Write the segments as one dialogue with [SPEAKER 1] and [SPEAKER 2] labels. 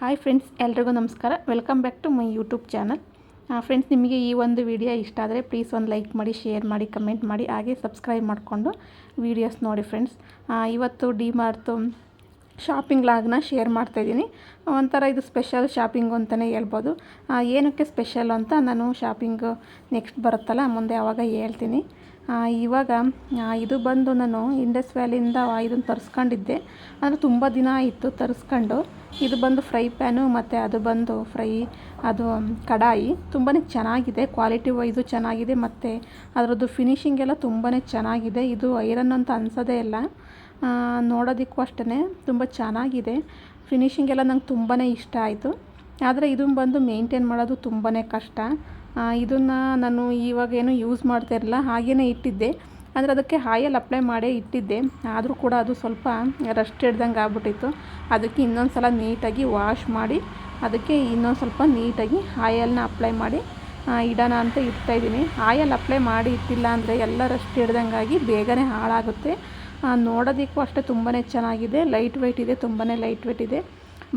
[SPEAKER 1] Hi friends ಎಲ್ರಿಗೂ ನಮಸ್ಕಾರ. Welcome back to my YouTube channel friends ನಿಮಗೆ ಈ ಒಂದು ವಿಡಿಯೋ ಇಷ್ಟ ಆದರೆ ಪ್ಲೀಸ್ ಒಂದು ಲೈಕ್ ಮಾಡಿ ಶೇರ್ ಮಾಡಿ ಕಮೆಂಟ್ ಮಾಡಿ, ಹಾಗೆ ಸಬ್ಸ್ಕ್ರೈಬ್ ಮಾಡಿಕೊಂಡು ವೀಡಿಯೋಸ್ ನೋಡಿ ಫ್ರೆಂಡ್ಸ್ ಇವತ್ತು ಡಿ ಮಾರ್ತು ಶಾಪಿಂಗ್ ಲಾಗ್ನ ಶೇರ್ ಮಾಡ್ತಾಯಿದ್ದೀನಿ ಒಂಥರ ಇದು ಸ್ಪೆಷಲ್ ಶಾಪಿಂಗು ಅಂತಲೇ ಹೇಳ್ಬೋದು. ಏನಕ್ಕೆ ಸ್ಪೆಷಲ್ ಅಂತ ನಾನು ಶಾಪಿಂಗು ನೆಕ್ಸ್ಟ್ ಬರುತ್ತಲ್ಲ, ಮುಂದೆ ಆವಾಗ ಹೇಳ್ತೀನಿ. ಇವಾಗ ಇದು ಬಂದು ನಾನು ಇಂಡಸ್ ವ್ಯಾಲಿಯಿಂದ ಇದನ್ನು ತರಿಸ್ಕೊಂಡಿದ್ದೆ. ಅಂದರೆ ತುಂಬ ದಿನ ಆಯಿತು ತರಿಸ್ಕೊಂಡು. ಇದು ಬಂದು ಫ್ರೈ ಪ್ಯಾನು, ಮತ್ತು ಅದು ಬಂದು ಫ್ರೈ, ಅದು ಕಡಾಯಿ. ತುಂಬಾ ಚೆನ್ನಾಗಿದೆ, ಕ್ವಾಲಿಟಿ ವೈಸು ಚೆನ್ನಾಗಿದೆ, ಮತ್ತು ಅದರದ್ದು ಫಿನಿಶಿಂಗ್ ಎಲ್ಲ ತುಂಬಾ ಚೆನ್ನಾಗಿದೆ. ಇದು ಐರನ್ ಅಂತ ಅನ್ಸೋದೇ ಇಲ್ಲ. ನೋಡೋದಕ್ಕೂ ಅಷ್ಟೇ ತುಂಬ ಚೆನ್ನಾಗಿದೆ. ಫಿನಿಶಿಂಗ್ ಎಲ್ಲ ನಂಗೆ ತುಂಬಾ ಇಷ್ಟ ಆಯಿತು. ಆದರೆ ಇದನ್ನು ಬಂದು ಮೇಂಟೈನ್ ಮಾಡೋದು ತುಂಬಾ ಕಷ್ಟ. ಇದನ್ನು ನಾನು ಇವಾಗೇನು ಯೂಸ್ ಮಾಡ್ತಾ ಇರಲಿಲ್ಲ ಹಾಗೇ ಇಟ್ಟಿದ್ದೆ. ಅಂದರೆ ಅದಕ್ಕೆ ಆಯಲ್ ಅಪ್ಲೈ ಮಾಡೇ ಇಟ್ಟಿದ್ದೆ. ಆದರೂ ಕೂಡ ಅದು ಸ್ವಲ್ಪ ರಸ್ಟ್ ಹಿಡ್ದಂಗೆ ಆಗ್ಬಿಟ್ಟಿತ್ತು. ಅದಕ್ಕೆ ಇನ್ನೊಂದು ಸಲ ನೀಟಾಗಿ ವಾಶ್ ಮಾಡಿ, ಅದಕ್ಕೆ ಇನ್ನೊಂದು ಸ್ವಲ್ಪ ನೀಟಾಗಿ ಆಯಲ್ನ ಅಪ್ಲೈ ಮಾಡಿ ಇಡೋಣ ಅಂತ ಇಡ್ತಾಯಿದ್ದೀನಿ ಆಯಲ್ ಅಪ್ಲೈ ಮಾಡಿ ಇಟ್ಟಿಲ್ಲ ಅಂದರೆ ಎಲ್ಲ ರಸ್ಟ್ ಹಿಡ್ದಂಗಾಗಿ ಬೇಗನೆ ಹಾಳಾಗುತ್ತೆ. ನೋಡೋದಕ್ಕೂ ಅಷ್ಟೇ ತುಂಬಾ ಚೆನ್ನಾಗಿದೆ. ಲೈಟ್ ವೆಯ್ಟ್ ಇದೆ ತುಂಬಾ ಲೈಟ್ ವೆಯ್ಟ್ ಇದೆ.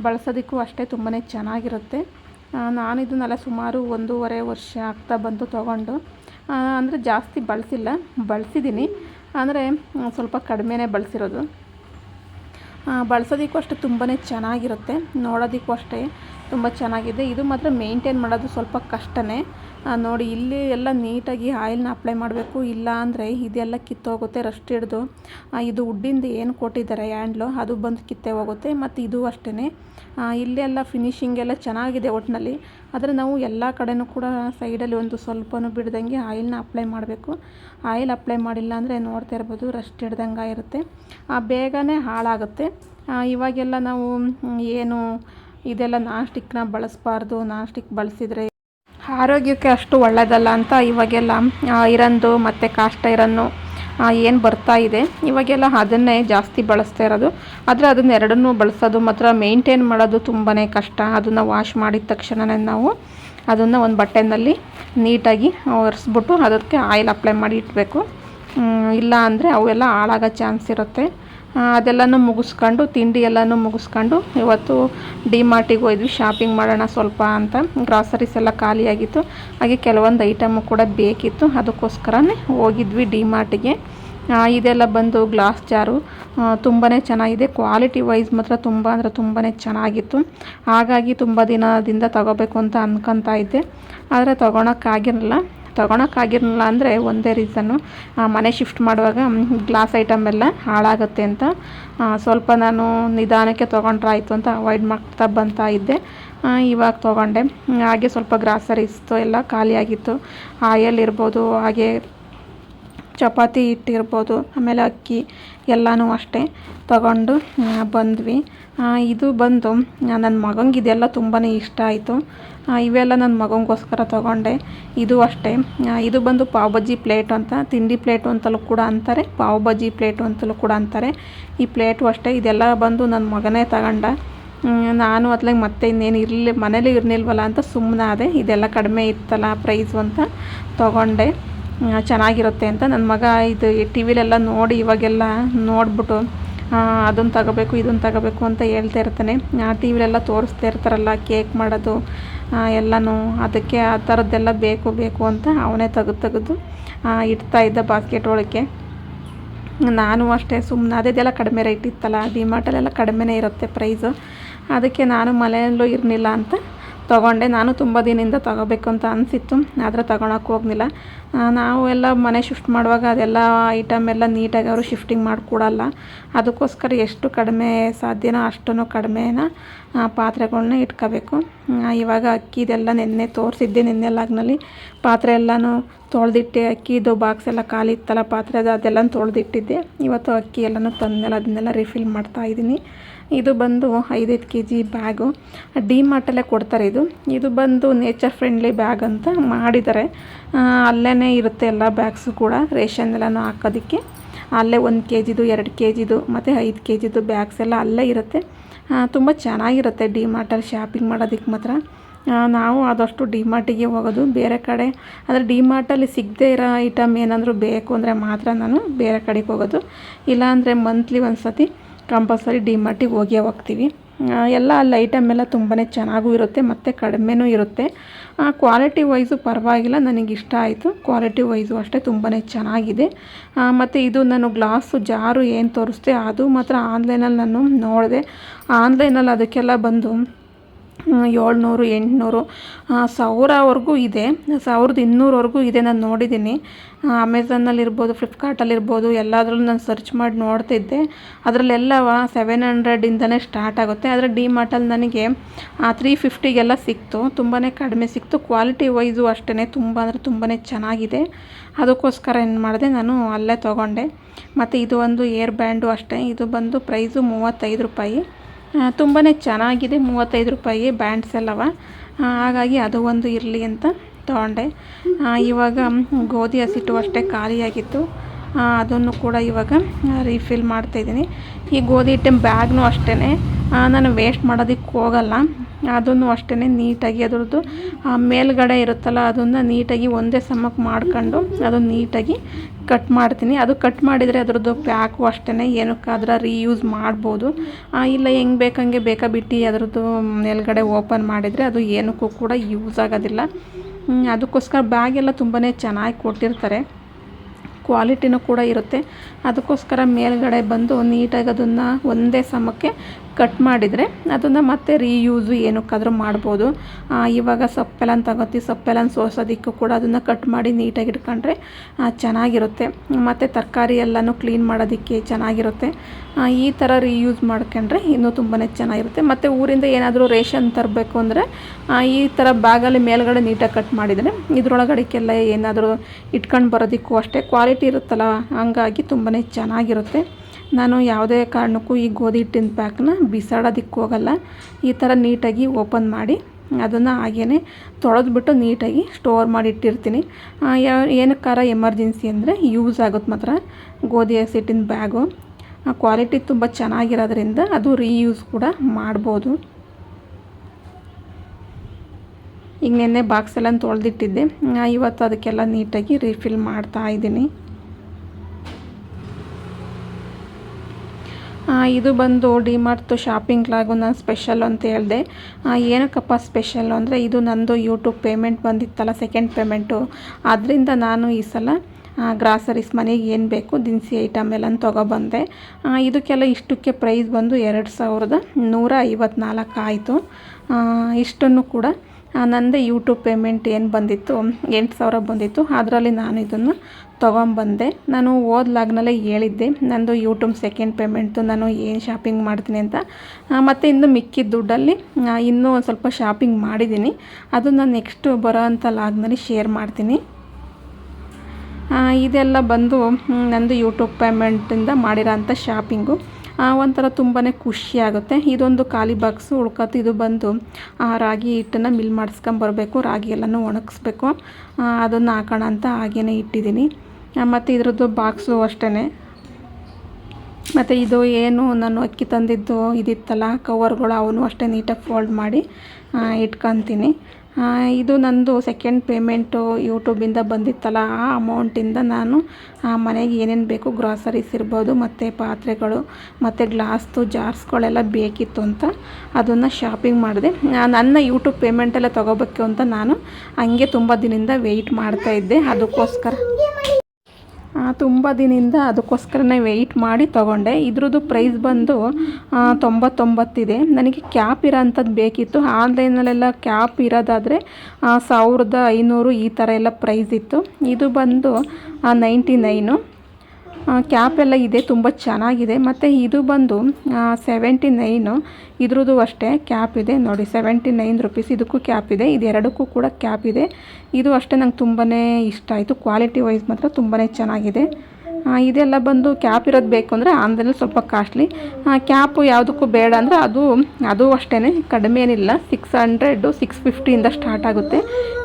[SPEAKER 1] ಬಳಸೋದಕ್ಕೂ ಅಷ್ಟೇ ತುಂಬಾ ಚೆನ್ನಾಗಿರುತ್ತೆ. ನಾನು ಇದನ್ನೆಲ್ಲ ಸುಮಾರು ಒಂದೂವರೆ ವರ್ಷ ಆಗ್ತಾ ಬಂತು ತೊಗೊಂಡು ಅಂದರೆ ಜಾಸ್ತಿ ಬಳಸಿಲ್ಲ ಬಳಸಿದ್ದೀನಿ ಅಂದರೆ ಸ್ವಲ್ಪ ಕಡಿಮೆನೇ ಬಳಸಿರೋದು. ಬಳಸೋದಕ್ಕೂ ಅಷ್ಟೇ ತುಂಬಾ ಚೆನ್ನಾಗಿರುತ್ತೆ, ನೋಡೋದಕ್ಕೂ ಅಷ್ಟೇ ತುಂಬ ಚೆನ್ನಾಗಿದೆ. ಇದು ಮಾತ್ರ ಮೇಂಟೈನ್ ಮಾಡೋದು ಸ್ವಲ್ಪ ಕಷ್ಟನೇ. ನೋಡಿ, ಇಲ್ಲಿ ಎಲ್ಲ ನೀಟಾಗಿ ಆಯಿಲ್ನ ಅಪ್ಲೈ ಮಾಡಬೇಕು. ಇಲ್ಲ ಅಂದರೆ ಇದೆಲ್ಲ ಕಿತ್ತೋಗುತ್ತೆ, ರಸ್ಟ್ ಹಿಡ್ದು. ಇದು ಉಡ್ಡಿಂದ ಏನು ಕೊಟ್ಟಿದ್ದಾರೆ ಹ್ಯಾಂಡ್ಲು, ಅದು ಬಂದು ಕಿತ್ತೆ ಹೋಗುತ್ತೆ. ಮತ್ತು ಇದು ಅಷ್ಟೇ ಇಲ್ಲೆಲ್ಲ ಫಿನಿಶಿಂಗ್ ಎಲ್ಲ ಚೆನ್ನಾಗಿದೆ ಒಟ್ಟಿನಲ್ಲಿ ಆದರೆ ನಾವು ಎಲ್ಲ ಕಡೆನೂ ಕೂಡ ಸೈಡಲ್ಲಿ ಒಂದು ಸ್ವಲ್ಪನೂ ಬಿಡ್ದಂಗೆ ಆಯಿಲ್ನ ಅಪ್ಲೈ ಮಾಡಬೇಕು. ಆಯಿಲ್ ಅಪ್ಲೈ ಮಾಡಿಲ್ಲ ಅಂದರೆ ನೋಡ್ತಾ ಇರ್ಬೋದು, ರಸ್ಟ್ ಹಿಡ್ದಂಗೆ ಇರುತ್ತೆ. ಬೇಗನೆ ಹಾಳಾಗುತ್ತೆ. ಇವಾಗೆಲ್ಲ ನಾವು ಏನು ಇದೆಲ್ಲ ನಾನ್ ಸ್ಟಿಕ್ನ ಬಳಸಬಾರ್ದು ನಾನ್ ಸ್ಟಿಕ್ ಬಳಸಿದರೆ ಆರೋಗ್ಯಕ್ಕೆ ಅಷ್ಟು ಒಳ್ಳೆಯದಲ್ಲ ಅಂತ ಇವಾಗೆಲ್ಲ ಐರನ್ದು ಮತ್ತು ಕಾಸ್ಟ್ ಐರನ್ನು ಏನು ಬರ್ತಾ ಇದೆ, ಇವಾಗೆಲ್ಲ ಅದನ್ನೇ ಜಾಸ್ತಿ ಬಳಸ್ತಾ ಇರೋದು. ಆದರೆ ಅದನ್ನ ಎರಡನ್ನೂ ಬಳಸೋದು ಮಾತ್ರ, ಮೇಂಟೈನ್ ಮಾಡೋದು ತುಂಬಾ ಕಷ್ಟ. ಅದನ್ನು ವಾಶ್ ಮಾಡಿದ ತಕ್ಷಣವೇ ನಾವು ಅದನ್ನು ಒಂದು ಬಟ್ಟೆನಲ್ಲಿ ನೀಟಾಗಿ ಒರೆಸ್ಬಿಟ್ಟು ಅದಕ್ಕೆ ಆಯಿಲ್ ಅಪ್ಲೈ ಮಾಡಿ ಇಡಬೇಕು ಇಲ್ಲ ಅಂದರೆ ಅವೆಲ್ಲ ಹಾಳಾಗೋ ಚಾನ್ಸ್ ಇರುತ್ತೆ. ಅದೆಲ್ಲನೂ ಮುಗಿಸ್ಕೊಂಡು ತಿಂಡಿ ಎಲ್ಲನೂ ಮುಗಿಸ್ಕೊಂಡು, ಇವತ್ತು ಡಿ ಮಾರ್ಟಿಗೆ ಹೋದ್ವಿ, ಶಾಪಿಂಗ್ ಮಾಡೋಣ ಸ್ವಲ್ಪ ಅಂತ. ಗ್ರಾಸರೀಸ್ ಎಲ್ಲ ಖಾಲಿಯಾಗಿತ್ತು. ಹಾಗೆ ಕೆಲವೊಂದು ಐಟಮು ಕೂಡ ಬೇಕಿತ್ತು. ಅದಕ್ಕೋಸ್ಕರನೇ ಹೋಗಿದ್ವಿ ಡಿ ಮಾರ್ಟಿಗೆ ಇದೆಲ್ಲ ಬಂದು ಗ್ಲಾಸ್ ಜಾರು ತುಂಬಾ ಚೆನ್ನಾಗಿದೆ. ಕ್ವಾಲಿಟಿ ವೈಸ್ ಮಾತ್ರ ತುಂಬ, ಅಂದರೆ ತುಂಬಾ ಚೆನ್ನಾಗಿತ್ತು. ಹಾಗಾಗಿ ತುಂಬ ದಿನದಿಂದ ತಗೋಬೇಕು ಅಂತ ಅನ್ಕೊತಾ ಇದ್ದೆ. ಆದರೆ ತೊಗೊಳಕ್ಕಾಗಿರಲಿಲ್ಲ ತೊಗೊಳಕ್ಕಾಗಿರಲಿಲ್ಲ ಅಂದರೆ ಒಂದೇ ರೀಸನ್ನು ಮನೆ ಶಿಫ್ಟ್ ಮಾಡುವಾಗ ಗ್ಲಾಸ್ ಐಟಮ್ ಎಲ್ಲ ಹಾಳಾಗುತ್ತೆ ಅಂತ ಸ್ವಲ್ಪ ನಾನು ನಿಧಾನಕ್ಕೆ ತೊಗೊಂಡ್ರಾಯ್ತು ಅಂತ ಅವಾಯ್ಡ್ ಮಾಡ್ತಾ ಬಂತಾ ಇದ್ದೆ. ಇವಾಗ ತೊಗೊಂಡೆ. ಹಾಗೆ ಸ್ವಲ್ಪ ಗ್ರಾಸರೀಸ್ತು ಎಲ್ಲ ಖಾಲಿಯಾಗಿತ್ತು. ಆಯಲ್ ಇರ್ಬೋದು, ಹಾಗೆ ಚಪಾತಿ ಹಿಟ್ಟಿರ್ಬೋದು ಆಮೇಲೆ ಅಕ್ಕಿ ಎಲ್ಲನೂ ಅಷ್ಟೇ ತಗೊಂಡು ಬಂದ್ವಿ. ಇದು ಬಂದು ನನ್ನ ಮಗಂಗೆ ಇದೆಲ್ಲ ತುಂಬಾ ಇಷ್ಟ ಆಯಿತು. ಇವೆಲ್ಲ ನನ್ನ ಮಗನಿಗೋಸ್ಕರ ತಗೊಂಡೆ. ಇದು ಅಷ್ಟೇ. ಇದು ಬಂದು ಪಾವ್ ಬಜ್ಜಿ ಪ್ಲೇಟ್ ಅಂತ, ತಿಂಡಿ ಪ್ಲೇಟು ಅಂತಲೂ ಕೂಡ ಅಂತಾರೆ, ಪಾವ್ ಬಜ್ಜಿ ಪ್ಲೇಟು ಅಂತಲೂ ಕೂಡ ಅಂತಾರೆ. ಈ ಪ್ಲೇಟು ಅಷ್ಟೇ. ಇದೆಲ್ಲ ಬಂದು ನನ್ನ ಮಗನೇ ತಗೊಂಡ. ನಾನು ಅತ್ಲಾಗ ಮತ್ತೆ ಇನ್ನೇನು ಇರಲಿ, ಮನೇಲಿ ಇರಲಿಲ್ವಲ್ಲ ಅಂತ ಸುಮ್ಮನೆ ಆದೆ ಇದೆಲ್ಲ ಕಡಿಮೆ ಇತ್ತಲ್ಲ ಪ್ರೈಸು ಅಂತ ತೊಗೊಂಡೆ. ಚೆನ್ನಾಗಿರುತ್ತೆ ಅಂತ ನನ್ನ ಮಗ ಇದು ಟಿ ವಿಲೆಲ್ಲ ನೋಡಿ ಇವಾಗೆಲ್ಲ ನೋಡ್ಬಿಟ್ಟು ಅದನ್ನು ತಗೋಬೇಕು ಇದನ್ನು ತಗೋಬೇಕು ಅಂತ ಹೇಳ್ತಾ ಇರ್ತಾನೆ. ಟಿ ವಿಲೆಲ್ಲ ತೋರಿಸ್ತಾ ಇರ್ತಾರಲ್ಲ, ಕೇಕ್ ಮಾಡೋದು ಎಲ್ಲನು. ಅದಕ್ಕೆ ಆ ಥರದ್ದೆಲ್ಲ ಬೇಕು ಬೇಕು ಅಂತ ಅವನೇ ತೆಗೆದು ತೆಗೆದು ಇಡ್ತಾ ಇದ್ದ ಬಾಸ್ಕೆಟ್ ಒಳಗೆ ನಾನು ಅಷ್ಟೇ ಸುಮ್ಮನೆ ಅದೆಲ್ಲ ಕಡಿಮೆ ರೇಟ್ ಇತ್ತಲ್ಲ ಡಿಮಾರ್ಟಲ್ಲೆಲ್ಲ ಕಡಿಮೆನೇ ಇರುತ್ತೆ ಪ್ರೈಸು ಅದಕ್ಕೆ ನಾನು ಮನೆಯಲ್ಲೂ ಇರಲಿಲ್ಲ ಅಂತ ತೊಗೊಂಡೆ. ನಾನು ತುಂಬ ದಿನದಿಂದ ತೊಗೋಬೇಕು ಅಂತ ಅನಿಸಿತ್ತು. ಆದರೆ ತೊಗೊಳಕ್ಕೆ ಹೋಗಲಿಲ್ಲ. ನಾವು ಎಲ್ಲ ಮನೆ ಶಿಫ್ಟ್ ಮಾಡುವಾಗ ಅದೆಲ್ಲ ಐಟಮ್ ಎಲ್ಲ ನೀಟಾಗಿ ಅವರು ಶಿಫ್ಟಿಂಗ್ ಮಾಡಿಕೊಡಲ್ಲ. ಅದಕ್ಕೋಸ್ಕರ ಎಷ್ಟು ಕಡಿಮೆ ಸಾಧ್ಯನೋ ಅಷ್ಟೂ ಕಡಿಮೆನ ಪಾತ್ರೆಗಳನ್ನ ಪಾತ್ರೆಗಳ್ನ ಇಟ್ಕೋಬೇಕು. ಇವಾಗ ಅಕ್ಕಿದೆಲ್ಲ ನೆನ್ನೆ ತೋರಿಸಿದ್ದೆ ನೆನ್ನೆ ಲಾಗ್ನಲ್ಲಿ. ಪಾತ್ರೆ ಎಲ್ಲನೂ ತೊಳೆದಿಟ್ಟೆ. ಅಕ್ಕಿದು ಬಾಕ್ಸ್ ಎಲ್ಲ ಖಾಲಿ ಇತ್ತಲ್ಲ ಪಾತ್ರೆದು ಅದೆಲ್ಲ ತೊಳೆದಿಟ್ಟಿದ್ದೆ. ಇವತ್ತು ಅಕ್ಕಿ ಎಲ್ಲನೂ ತಂದೆಲ್ಲ ಅದನ್ನೆಲ್ಲ ರಿಫಿಲ್ ಮಾಡ್ತಾ ಇದ್ದೀನಿ. ಇದು ಬಂದು ಐದೈದು ಕೆ ಜಿ ಬ್ಯಾಗು. ಡಿ ಮಾರ್ಟಲ್ಲೇ ಕೊಡ್ತಾರೆ ಇದು. ಇದು ಬಂದು ನೇಚರ್ ಫ್ರೆಂಡ್ಲಿ ಬ್ಯಾಗ್ ಅಂತ ಮಾಡಿದ್ದಾರೆ. ಅಲ್ಲೇ ಇರುತ್ತೆ ಎಲ್ಲ ಬ್ಯಾಗ್ಸು ಕೂಡ, ರೇಷನ್ ಎಲ್ಲನೂ ಹಾಕೋದಕ್ಕೆ. ಅಲ್ಲೇ ಒಂದು ಕೆ ಜಿದು ಎರಡು ಕೆ ಜಿದು ಮತ್ತು ಐದು ಕೆ ಜಿದು ಬ್ಯಾಗ್ಸ್ ಎಲ್ಲ ಅಲ್ಲೇ ಇರುತ್ತೆ. ತುಂಬ ಚೆನ್ನಾಗಿರುತ್ತೆ ಡಿ ಮಾರ್ಟಲ್ಲಿ ಶಾಪಿಂಗ್ ಮಾಡೋದಕ್ಕೆ ಮಾತ್ರ. ನಾವು ಆದಷ್ಟು ಡಿ ಮಾರ್ಟಿಗೆ ಹೋಗೋದು. ಬೇರೆ ಕಡೆ, ಅಂದರೆ ಡಿ ಮಾರ್ಟಲ್ಲಿ ಸಿಗದೇ ಇರೋ ಐಟಮ್ ಏನಾದರೂ ಬೇಕು ಅಂದರೆ ಮಾತ್ರ ನಾನು ಬೇರೆ ಕಡೆಗೆ ಹೋಗೋದು. ಇಲ್ಲಾಂದರೆ ಮಂತ್ಲಿ ಒಂದು ಸತಿ ಕಂಪಲ್ಸರಿ ಡಿ ಮಾರ್ಟಿಗೆ ಹೋಗಿಯೇ ಹೋಗ್ತೀವಿ. ಎಲ್ಲ ಅಲ್ಲಿ ಐಟಮ್ ಎಲ್ಲ ತುಂಬಾ ಚೆನ್ನಾಗೂ ಇರುತ್ತೆ, ಮತ್ತು ಕಡಿಮೆನೂ ಇರುತ್ತೆ. ಕ್ವಾಲಿಟಿ ವೈಸು ಪರವಾಗಿಲ್ಲ, ನನಗೆ ಇಷ್ಟ ಆಯಿತು. ಕ್ವಾಲಿಟಿ ವೈಸು ಅಷ್ಟೇ ತುಂಬಾ ಚೆನ್ನಾಗಿದೆ. ಮತ್ತು ಇದು ನಾನು ಗ್ಲಾಸು ಜಾರು ಏನು ತೋರಿಸ್ದೆ, ಅದು ಮಾತ್ರ ಆನ್ಲೈನಲ್ಲಿ ನಾನು ನೋಡಿದೆ. ಆನ್ಲೈನಲ್ಲಿ ಅದಕ್ಕೆಲ್ಲ ಬಂದು ಏಳ್ನೂರು, ಎಂಟುನೂರು ಸಾವಿರವರೆಗೂ ಇದೆ. ಸಾವಿರದ ಇನ್ನೂರವರೆಗೂ ಇದೆ ನಾನು ನೋಡಿದ್ದೀನಿ. ಅಮೆಝಾನಲ್ಲಿರ್ಬೋದು ಫ್ಲಿಪ್ಕಾರ್ಟಲ್ಲಿರ್ಬೋದು, ಎಲ್ಲದ್ರಲ್ಲೂ ನಾನು ಸರ್ಚ್ ಮಾಡಿ ನೋಡ್ತಿದ್ದೆ. ಅದರಲ್ಲೆಲ್ಲವ ಸೆವೆನ್ ಹಂಡ್ರೆಡಿಂದನೇ ಸ್ಟಾರ್ಟ್ ಆಗುತ್ತೆ. ಆದರೆ ಡಿ ಮಾರ್ಟಲ್ಲಿ ನನಗೆ ತ್ರೀ ಫಿಫ್ಟಿಗೆಲ್ಲ ಸಿಕ್ತು. ತುಂಬಾ ಕಡಿಮೆ ಸಿಕ್ತು. ಕ್ವಾಲಿಟಿ ವೈಸು ಅಷ್ಟೇ ತುಂಬ ಅಂದರೆ ತುಂಬಾ ಚೆನ್ನಾಗಿದೆ. ಅದಕ್ಕೋಸ್ಕರ ಏನು ಮಾಡಿದೆ, ನಾನು ಅಲ್ಲೇ ತೊಗೊಂಡೆ. ಮತ್ತು ಇದು ಒಂದು ಏರ್ ಬ್ಯಾಂಡು ಅಷ್ಟೇ. ಇದು ಬಂದು ಪ್ರೈಸು ಮೂವತ್ತೈದು ರೂಪಾಯಿ. ತುಂಬಾ ಚೆನ್ನಾಗಿದೆ. ಮೂವತ್ತೈದು ರೂಪಾಯಿ ಬ್ಯಾಂಡ್ಸ್ ಎಲ್ಲವ. ಹಾಗಾಗಿ ಅದು ಒಂದು ಇರಲಿ ಅಂತ ತೊಗೊಂಡೆ. ಇವಾಗ ಗೋಧಿ ಹಸಿಟ್ಟು ಅಷ್ಟೇ ಖಾಲಿಯಾಗಿತ್ತು. ಅದನ್ನು ಕೂಡ ಇವಾಗ ರೀಫಿಲ್ ಮಾಡ್ತಾಯಿದ್ದೀನಿ ಈ ಗೋಧಿ ಹಿಟ್ಟಿನ ಬ್ಯಾಗ್ನೂ ಅಷ್ಟೇ ನಾನು ವೇಸ್ಟ್ ಮಾಡೋದಕ್ಕೆ ಹೋಗಲ್ಲ. ಅದನ್ನು ಅಷ್ಟೇ ನೀಟಾಗಿ ಅದರದ್ದು ಮೇಲ್ಗಡೆ ಇರುತ್ತಲ್ಲ, ಅದನ್ನು ನೀಟಾಗಿ ಒಂದೇ ಸಮಕ್ಕೆ ಮಾಡ್ಕೊಂಡು ಅದನ್ನು ನೀಟಾಗಿ ಕಟ್ ಮಾಡ್ತೀನಿ. ಅದು ಕಟ್ ಮಾಡಿದರೆ ಅದರದ್ದು ಪ್ಯಾಕು ಅಷ್ಟೇ ಏನಕ್ಕಾದ್ರೆ ರೀಯೂಸ್ ಮಾಡ್ಬೋದು. ಇಲ್ಲ, ಹೆಂಗೆ ಬೇಕಂಗೆ ಬೇಕಾ ಬಿಟ್ಟು ಅದರದ್ದು ಮೇಲ್ಗಡೆ ಓಪನ್ ಮಾಡಿದರೆ ಅದು ಏನಕ್ಕೂ ಕೂಡ ಯೂಸ್ ಆಗೋದಿಲ್ಲ. ಅದಕ್ಕೋಸ್ಕರ ಬ್ಯಾಗೆಲ್ಲ ತುಂಬಾ ಚೆನ್ನಾಗಿ ಕೊಟ್ಟಿರ್ತಾರೆ. ಕ್ವಾಲಿಟಿನೂ ಕೂಡ ಇರುತ್ತೆ. ಅದಕ್ಕೋಸ್ಕರ ಮೇಲ್ಗಡೆ ಬಂದು ನೀಟಾಗಿ ಅದನ್ನು ಒಂದೇ ಸಮಕ್ಕೆ ಕಟ್ ಮಾಡಿದರೆ ಅದನ್ನು ಮತ್ತೆ ರೀಯೂಸು ಏನಕ್ಕಾದರೂ ಮಾಡ್ಬೋದು. ಇವಾಗ ಸೊಪ್ಪೆಲ್ಲ ತಗೋತೀವಿ ಸೊಪ್ಪೆಲ್ಲ ಸೋಸೋದಿಕ್ಕೂ ಕೂಡ ಅದನ್ನು ಕಟ್ ಮಾಡಿ ನೀಟಾಗಿ ಇಟ್ಕೊಂಡ್ರೆ ಚೆನ್ನಾಗಿರುತ್ತೆ. ಮತ್ತು ತರಕಾರಿ ಎಲ್ಲನೂ ಕ್ಲೀನ್ ಮಾಡೋದಕ್ಕೆ ಚೆನ್ನಾಗಿರುತ್ತೆ. ಈ ಥರ ರೀಯೂಸ್ ಮಾಡ್ಕೊಂಡ್ರೆ ಇನ್ನೂ ತುಂಬಾ ಚೆನ್ನಾಗಿರುತ್ತೆ. ಮತ್ತು ಊರಿಂದ ಏನಾದರೂ ರೇಷನ್ ತರಬೇಕು ಅಂದರೆ ಈ ಥರ ಬ್ಯಾಗಲ್ಲಿ ಮೇಲ್ಗಡೆ ನೀಟಾಗಿ ಕಟ್ ಮಾಡಿದರೆ ಇದ್ರೊಳಗಡೆಕ್ಕೆಲ್ಲ ಏನಾದರೂ ಇಟ್ಕೊಂಡು ಬರೋದಕ್ಕೂ ಅಷ್ಟೇ ಕ್ವಾಲಿಟಿ ಇರುತ್ತಲ್ಲ, ಹಂಗಾಗಿ ತುಂಬಾ ಚೆನ್ನಾಗಿರುತ್ತೆ. ನಾನು ಯಾವುದೇ ಕಾರಣಕ್ಕೂ ಈ ಗೋಧಿ ಹಿಟ್ಟಿನ ಪ್ಯಾಕ್ನ ಬಿಸಾಡೋದಕ್ಕೆ ಹೋಗಲ್ಲ. ಈ ಥರ ನೀಟಾಗಿ ಓಪನ್ ಮಾಡಿ ಅದನ್ನು ಹಾಗೇ ತೊಳೆದ್ಬಿಟ್ಟು ನೀಟಾಗಿ ಸ್ಟೋರ್ ಮಾಡಿ ಇಟ್ಟಿರ್ತೀನಿ. ಏನಕ್ಕಾರ ಎಮರ್ಜೆನ್ಸಿ ಅಂದರೆ ಯೂಸ್ ಆಗುತ್ತೆ ಮಾತ್ರ. ಗೋಧಿ ಹಸಿಟ್ಟಿನ ಬ್ಯಾಗು. ಕ್ವಾಲಿಟಿ ತುಂಬ ಚೆನ್ನಾಗಿರೋದ್ರಿಂದ ಅದು ರೀಯೂಸ್ ಕೂಡ ಮಾಡ್ಬೋದು. ಈಗ ನೆನ್ನೆ ಬಾಕ್ಸೆಲ್ಲ ತೊಳೆದಿಟ್ಟಿದ್ದೆ. ಇವತ್ತು ಅದಕ್ಕೆಲ್ಲ ನೀಟಾಗಿ ರೀಫಿಲ್ ಮಾಡ್ತಾ ಇದ್ದೀನಿ. ಇದು ಬಂದು ಡಿಮಾರ್ಟ್ದು ಶಾಪಿಂಗ್ ಲಾಗು ನಾನು ಸ್ಪೆಷಲ್ ಅಂತ ಹೇಳಿದೆ. ಏನಕ್ಕಪ್ಪ ಸ್ಪೆಷಲ್ಲು ಅಂದರೆ ಇದು ನಂದು ಯೂಟ್ಯೂಬ್ ಪೇಮೆಂಟ್ ಬಂದಿತ್ತಲ್ಲ, ಸೆಕೆಂಡ್ ಪೇಮೆಂಟು. ಅದರಿಂದ ನಾನು ಈ ಸಲ ಗ್ರಾಸರೀಸ್ ಮನೆಗೆ ಏನು ಬೇಕು, ದಿನಸಿ ಐಟಮ್ ಎಲ್ಲ ತೊಗೊಬಂದೆ. ಇದಕ್ಕೆಲ್ಲ ಇಷ್ಟಕ್ಕೆ ಪ್ರೈಸ್ ಬಂದು ಎರಡು ಸಾವಿರದ ನೂರ ಐವತ್ನಾಲ್ಕು ಆಯಿತು. ಇಷ್ಟನ್ನು ಕೂಡ ನಂದೇ ಯೂಟ್ಯೂಬ್ ಪೇಮೆಂಟ್ ಏನು ಬಂದಿತ್ತು, ಎಂಟು ಸಾವಿರ ಬಂದಿತ್ತು. ಅದರಲ್ಲಿ ನಾನು ಇದನ್ನು ತೊಗೊಂಬಂದೆ, ನಾನು ಓದ್ಲಾಗ್ನಲ್ಲೇ ಹೇಳಿದ್ದೆ, ನಂದು ಯೂಟ್ಯೂಬ್ ಸೆಕೆಂಡ್ ಪೇಮೆಂಟು ನಾನು ಏನು ಶಾಪಿಂಗ್ ಮಾಡ್ತೀನಿ ಅಂತ. ಮತ್ತು ಇನ್ನು ಮಿಕ್ಕಿದ ದುಡ್ಡಲ್ಲಿ ಇನ್ನೂ ಒಂದು ಸ್ವಲ್ಪ ಶಾಪಿಂಗ್ ಮಾಡಿದ್ದೀನಿ. ಅದು ನಾನು ನೆಕ್ಸ್ಟು ಬರೋ ಅಂಥ ಲಾಗ್ನಲ್ಲಿ ಶೇರ್ ಮಾಡ್ತೀನಿ. ಇದೆಲ್ಲ ಬಂದು ನಂದು ಯೂಟ್ಯೂಬ್ ಪೇಮೆಂಟಿಂದ ಮಾಡಿರೋ ಅಂಥ ಶಾಪಿಂಗು ಒಂಥರ ತುಂಬಾ ಖುಷಿ ಆಗುತ್ತೆ. ಇದೊಂದು ಖಾಲಿ ಬಾಕ್ಸು ಉಳ್ಕೊತು ಇದು ಬಂದು ರಾಗಿ ಹಿಟ್ಟನ್ನು ಮಿಲ್ ಮಾಡಿಸ್ಕೊಂಬರ್ಬೇಕು, ರಾಗಿ ಎಲ್ಲನೂ ಒಣಗಿಸ್ಬೇಕು. ಅದನ್ನು ಹಾಕೋಣ ಅಂತ ಹಾಗೇ ಇಟ್ಟಿದ್ದೀನಿ. ಮತ್ತು ಇದ್ರದ್ದು ಬಾಕ್ಸು ಅಷ್ಟೇ ಮತ್ತು ಇದು ಏನು ನಾನು ಅಕ್ಕಿ ತಂದಿದ್ದು ಇದಿತ್ತಲ್ಲ, ಕವರ್ಗಳು ಅವನು ಅಷ್ಟೇ ನೀಟಾಗಿ ಫೋಲ್ಡ್ ಮಾಡಿ ಇಟ್ಕೊತೀನಿ. ಇದು ನಂದು ಸೆಕೆಂಡ್ ಪೇಮೆಂಟು ಯೂಟ್ಯೂಬಿಂದ ಬಂದಿತ್ತಲ್ಲ, ಆ ಅಮೌಂಟಿಂದ ನಾನು ಮನೆಗೆ ಏನೇನು ಬೇಕು ಗ್ರಾಸರೀಸ್ ಇರ್ಬೋದು, ಮತ್ತು ಪಾತ್ರೆಗಳು, ಮತ್ತು ಗ್ಲಾಸ್ದು ಜಾರ್ಸ್ಗಳೆಲ್ಲ ಬೇಕಿತ್ತು ಅಂತ ಅದನ್ನು ಶಾಪಿಂಗ್ ಮಾಡಿದೆ. ನನ್ನ ಯೂಟ್ಯೂಬ್ ಪೇಮೆಂಟೆಲ್ಲ ತೊಗೋಬೇಕು ಅಂತ ನಾನು ಹಂಗೆ ತುಂಬ ದಿನದಿಂದ ವೆಯ್ಟ್ ಮಾಡ್ತಾಯಿದ್ದೆ ಅದಕ್ಕೋಸ್ಕರ. ತುಂಬ ದಿನದಿಂದ ಅದಕ್ಕೋಸ್ಕರನೇ ವೆಯ್ಟ್ ಮಾಡಿ ತೊಗೊಂಡೆ. ಇದ್ರದ್ದು ಪ್ರೈಸ್ ಬಂದು ತೊಂಬತ್ತೊಂಬತ್ತಿದೆ ನನಗೆ ಕ್ಯಾಪ್ ಇರೋ ಅಂಥದ್ದು ಬೇಕಿತ್ತು. ಆನ್ಲೈನಲ್ಲೆಲ್ಲ ಕ್ಯಾಪ್ ಇರೋದಾದರೆ ಸಾವಿರದ ಐನೂರು ಈ ಥರ ಎಲ್ಲ ಪ್ರೈಸ್ ಇತ್ತು. ಇದು ಬಂದು ನೈಂಟಿ ನೈನು ಕ್ಯಾಪ್ ಎಲ್ಲ ಇದೆ, ತುಂಬ ಚೆನ್ನಾಗಿದೆ. ಮತ್ತು ಇದು ಬಂದು ಸೆವೆಂಟಿ ನೈನು ಇದ್ರದ್ದು ಅಷ್ಟೇ ಕ್ಯಾಪ್ ಇದೆ. ನೋಡಿ ಸೆವೆಂಟಿ ನೈನ್ ರುಪೀಸ್ ಇದಕ್ಕೂ ಕ್ಯಾಪ್ ಇದೆ. ಇದು ಎರಡಕ್ಕೂ ಕೂಡ ಕ್ಯಾಪ್ ಇದೆ. ಇದು ಅಷ್ಟೇ ನಂಗೆ ತುಂಬಾ ಇಷ್ಟ ಆಯಿತು. ಕ್ವಾಲಿಟಿ ವೈಸ್ ಮಾತ್ರ ತುಂಬಾ ಚೆನ್ನಾಗಿದೆ. ಇದೆಲ್ಲ ಬಂದು ಕ್ಯಾಪ್ ಇರೋದು ಬೇಕು ಅಂದರೆ ಆನ್ಲೈನಲ್ಲಿ ಸ್ವಲ್ಪ ಕಾಸ್ಟ್ಲಿ ಕ್ಯಾಪು ಯಾವುದಕ್ಕೂ ಬೇಡ ಅಂದರೆ ಅದು ಅದು ಅಷ್ಟೇ ಕಡಿಮೆ ಏನಿಲ್ಲ. ಸಿಕ್ಸ್ ಹಂಡ್ರೆಡು ಸಿಕ್ಸ್ ಫಿಫ್ಟಿಯಿಂದ ಸ್ಟಾರ್ಟ್ ಆಗುತ್ತೆ.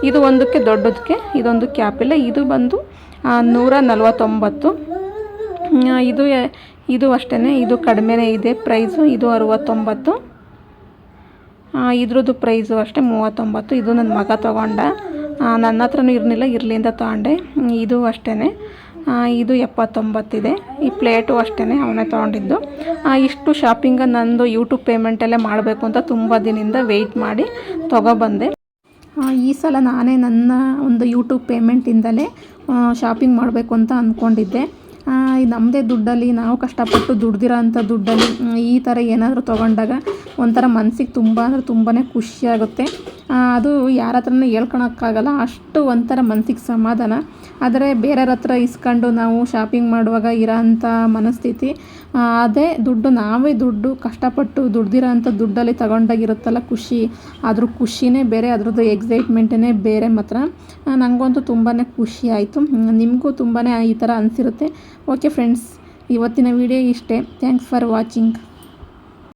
[SPEAKER 1] ಇದು ಒಂದಕ್ಕೆ ದೊಡ್ಡದಕ್ಕೆ ಇದೊಂದು ಕ್ಯಾಪ್ ಇಲ್ಲ. ಇದು ಬಂದು ನೂರ ನಲ್ವತ್ತೊಂಬತ್ತು. ಇದು ಇದು ಅಷ್ಟೇ ಇದು ಕಡಿಮೆನೇ ಇದೆ ಪ್ರೈಸು, ಇದು ಅರುವತ್ತೊಂಬತ್ತು. ಇದ್ರದ್ದು ಪ್ರೈಸು ಅಷ್ಟೇ, ಮೂವತ್ತೊಂಬತ್ತು. ಇದು ನನ್ನ ಮಗ ತೊಗೊಂಡ. ನನ್ನ ಹತ್ರನೂ ಇರಲಿಲ್ಲ, ಇರಲಿಂದ ತೊಗೊಂಡೆ. ಇದು ಅಷ್ಟೇ ಇದು ಎಪ್ಪತ್ತೊಂಬತ್ತಿದೆ. ಈ ಪ್ಲೇಟು ಅಷ್ಟೇ ಅವನೇ ತೊಗೊಂಡಿದ್ದು. ಇಷ್ಟು ಶಾಪಿಂಗ ನಂದು ಯೂಟ್ಯೂಬ್ ಪೇಮೆಂಟಲ್ಲೇ ಮಾಡಬೇಕು ಅಂತ ತುಂಬ ದಿನದಿಂದ ವೆಯ್ಟ್ ಮಾಡಿ ತೊಗೊಬಂದೆ. ಈ ಸಲ ನಾನೇ ನನ್ನ ಒಂದು ಯೂಟ್ಯೂಬ್ ಪೇಮೆಂಟಿಂದಲೇ ಶಾಪಿಂಗ್ ಮಾಡಬೇಕು ಅಂತ ಅಂದ್ಕೊಂಡಿದ್ದೆ ನಮ್ಮದೇ ದುಡ್ಡಲ್ಲಿ ನಾವು ಕಷ್ಟಪಟ್ಟು ದುಡ್ದಿರೋ ಅಂಥ ದುಡ್ಡಲ್ಲಿ ಈ ಥರ ಏನಾದರೂ ತೊಗೊಂಡಾಗ ಒಂಥರ ಮನ್ಸಿಗೆ ತುಂಬ ಅಂದರೆ ತುಂಬಾ ಖುಷಿಯಾಗುತ್ತೆ ಅದು ಯಾರ ಹತ್ರನೂ ಹೇಳ್ಕೊಳಕ್ಕಾಗಲ್ಲ, ಅಷ್ಟು ಒಂಥರ ಮನ್ಸಿಗೆ ಸಮಾಧಾನ. ಆದರೆ ಬೇರೆಯವ್ರ ಹತ್ರ ಇಸ್ಕೊಂಡು ನಾವು ಶಾಪಿಂಗ್ ಮಾಡುವಾಗ ಇರೋ ಅಂಥ ಮನಸ್ಥಿತಿ ಅದೇ ದುಡ್ಡು, ನಾವೇ ದುಡ್ಡು, ಕಷ್ಟಪಟ್ಟು ದುಡ್ದಿರೋ ಅಂಥ ದುಡ್ಡಲ್ಲಿ ತಗೊಂಡಾಗಿರುತ್ತಲ್ಲ ಖುಷಿ. ಅದ್ರ ಖುಷಿನೇ ಬೇರೆ, ಅದ್ರದ್ದು ಎಕ್ಸೈಟ್ಮೆಂಟೇ ಬೇರೆ ಮಾತ್ರ. ನನಗಂತೂ ತುಂಬಾ ಖುಷಿ ಆಯಿತು. ನಿಮಗೂ ತುಂಬಾ ಈ ಥರ ಅನಿಸಿರುತ್ತೆ. ಓಕೆ ಫ್ರೆಂಡ್ಸ್ ಇವತ್ತಿನ ವಿಡಿಯೋ ಇಷ್ಟೇ. Thanks for watching